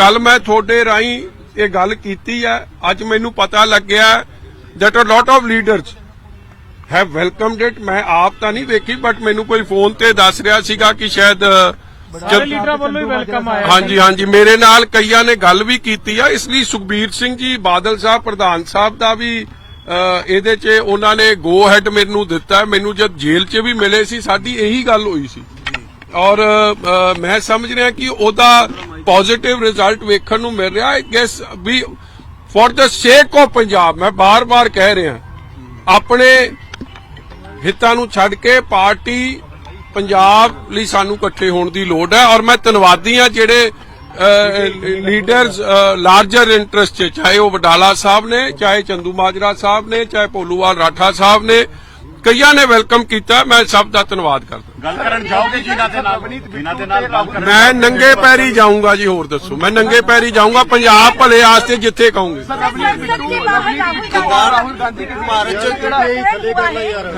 ਕੱਲ ਮੈਂ ਤੁਹਾਡੇ ਰਾਹੀਂ ਇਹ ਗੱਲ ਕੀਤੀ ਹੈ ਅੱਜ ਮੈਨੂੰ ਪਤਾ ਲੱਗਿਆ that a lot of leaders have welcomed it ਮੈਂ ਆਪ ਤਾਂ ਨਹੀਂ ਵੇਖੀ ਬਟ ਮੈਨੂੰ ਕੋਈ ਫੋਨ ਤੇ ਦੱਸ ਰਿਹਾ ਸੀਗਾ ਕਿ ਸ਼ਾਇਦ ਅ, ਸਾਰੇ ਲੀਡਰਾਂ ਵੱਲੋਂ ਹੀ ਵੈਲਕਮ ਆਇਆ। ਹਾਂਜੀ ਹਾਂਜੀ। ਮੇਰੇ ਨਾਲ ਕਈਆਂ ਨੇ ਗੱਲ ਵੀ ਕੀਤੀ ਆ। ਇਸ ਲਈ ਸੁਖਬੀਰ ਸਿੰਘ ਜੀ ਬਾਦਲ ਸਾਹਿਬ ਪ੍ਰਧਾਨ ਸਾਹਿਬ ਦਾ ਵੀ ਅ, ਇਹਦੇ 'ਚ ਉਹਨਾਂ ਨੇ ਗੋ ਹੈਡ ਮੈਨੂੰ ਦਿੱਤਾ। ਮੈਨੂੰ ਜਦ ਜੇਲ੍ਹ 'ਚ ਵੀ ਮਿਲੇ ਸੀ ਸਾਡੀ ਇਹੀ ਗੱਲ ਹੋਈ ਸੀ। ਔਰ ਅ, ਮੈਂ ਸਮਝ ਰਿਹਾ ਕਿ ਉਹਦਾ ਪੋਜ਼ਿਟਿਵ ਰਿਜ਼ਲਟ ਵੇਖਣ ਨੂੰ ਮਿਲ ਰਿਹਾ। I guess we for the sake of Punjab, ਮੈਂ ਬਾਰ-ਬਾਰ ਕਹਿ ਰਿਹਾ, ਆਪਣੇ ਹਿੱਤਾਂ ਨੂੰ ਛੱਡ ਕੇ ਪਾਰਟੀ ਪੰਜਾਬ ਲਈ ਸਾਨੂੰ ਇਕੱਠੇ ਹੋਣ ਦੀ ਲੋੜ ਹੈ ਔਰ ਮੈਂ ਧੰਨਵਾਦੀ ਹਾਂ ਜਿਹੜੇ ਲੀਡਰਸ ਲਾਰਜਰ ਇੰਟਰਸਟ ਚਾਹੇ ਉਹ ਵਡਾਲਾ ਸਾਹਿਬ ਨੇ, ਚਾਹੇ ਚੰਦੂ ਮਾਜਰਾ ਸਾਹਿਬ ਨੇ, ਚਾਹੇ ਭੋਲੂਵਾਲ ਰਾਠਾ ਸਾਹਿਬ ਨੇ ਕਈਆਂ ਨੇ ਵੈਲਕਮ ਕੀਤਾ ਮੈਂ ਸਭ ਦਾ ਧੰਨਵਾਦ ਕਰਦਾ ਗੱਲ ਕਰਨ ਜਾਓਗੇ ਜਿਨ੍ਹਾਂ ਦੇ ਨਾਲ ਜਿਨ੍ਹਾਂ ਦੇ ਨਾਲ ਗੱਲ ਕਰਨ ਮੈਂ ਨੰਗੇ ਪੈਰੀ ਜਾਊਂਗਾ ਜੀ ਹੋਰ ਦੱਸੋ ਮੈਂ ਨੰਗੇ ਪੈਰੀ ਜਾਊਂਗਾ ਪੰਜਾਬ ਭਲੇ ਵਾਸਤੇ ਜਿੱਥੇ ਕਹੋਗੇ संसद के बाहर राहुल गांधी भारत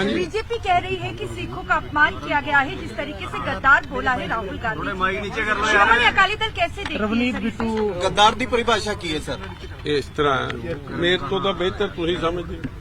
बीजेपी कह रही है कि सिखों का अपमान किया गया है जिस तरीके से गद्दार बोला है राहुल गांधी श्रोमणी अकाली दल कैसे देखती है ਰਵਨੀਤ सर इसे? ਬਿੱਟੂ ਗੱਦਾਰ ਦੀ ਪਰਿਭਾਸ਼ਾ ਕੀ ਹੈ ਸਰ ਇਸ ਤਰ੍ਹਾਂ ਹੈ। ਮੇਰੇ ਤੋਂ ਤਾਂ ਬਿਹਤਰ ਤੁਸੀਂ ਸਮਝਦੇ ਹੋ।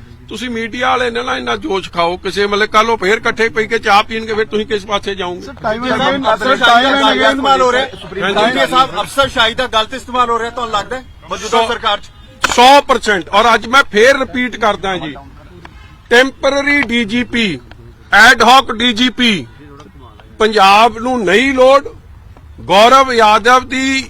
ਤੁਸੀਂ ਮੀਡੀਆ ਵਾਲੇ ਨੇ ਨਾ ਇਹਨਾਂ ਜੋਸ਼ ਖਾਓ ਕਿਸੇ ਮਤਲਬ ਕੱਲ ਉਹ ਫੇਰ ਇਕੱਠੇ ਪਈ ਕੇ ਚਾਹ ਪੀਣਗੇ ਫਿਰ ਤੁਸੀਂ ਕਿਸ ਪਾਸੇ ਜਾਓਗੇ? ਟਾਈਮ ਅਫਸਰ ਸ਼ਾਹੀ ਦਾ ਗਲਤ ਇਸਤੇਮਾਲ ਹੋ ਰਿਹਾ। ਹੈ ਸਾਹਿਬ ਅਫਸਰ ਸ਼ਾਹੀ ਦਾ ਗਲਤ ਇਸਤੇਮਾਲ ਹੋ ਰਿਹਾ ਤੁਹਾਨੂੰ ਲੱਗਦਾ ਹੈ? ਮੌਜੂਦਾ ਸੋ- ਸਰਕਾਰ 'ਚ। 100% ਔਰ ਅੱਜ ਮੈਂ ਫੇਰ ਰਿਪੀਟ ਕਰਦਾ ਜੀ। Temporary DGP ad hoc DGP Punjab ਨੂੰ ਨਹੀਂ ਲੋੜ। ਗੌਰਵ ਯਾਦਵ ਦੀ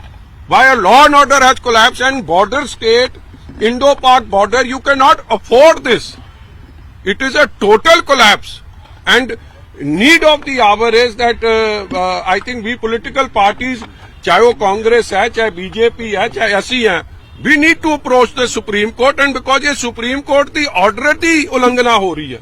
While law and order has collapsed and border state, Indo-Pak border, you cannot afford this. It is a total collapse. And need of the hour is that uh, uh, I think we political parties, चाहे वो कांग्रेस है चाहे BJP है चाहे ऐसी है we need to approach the supreme court and because ये supreme court की ऑर्डर की उल्लंघना हो रही है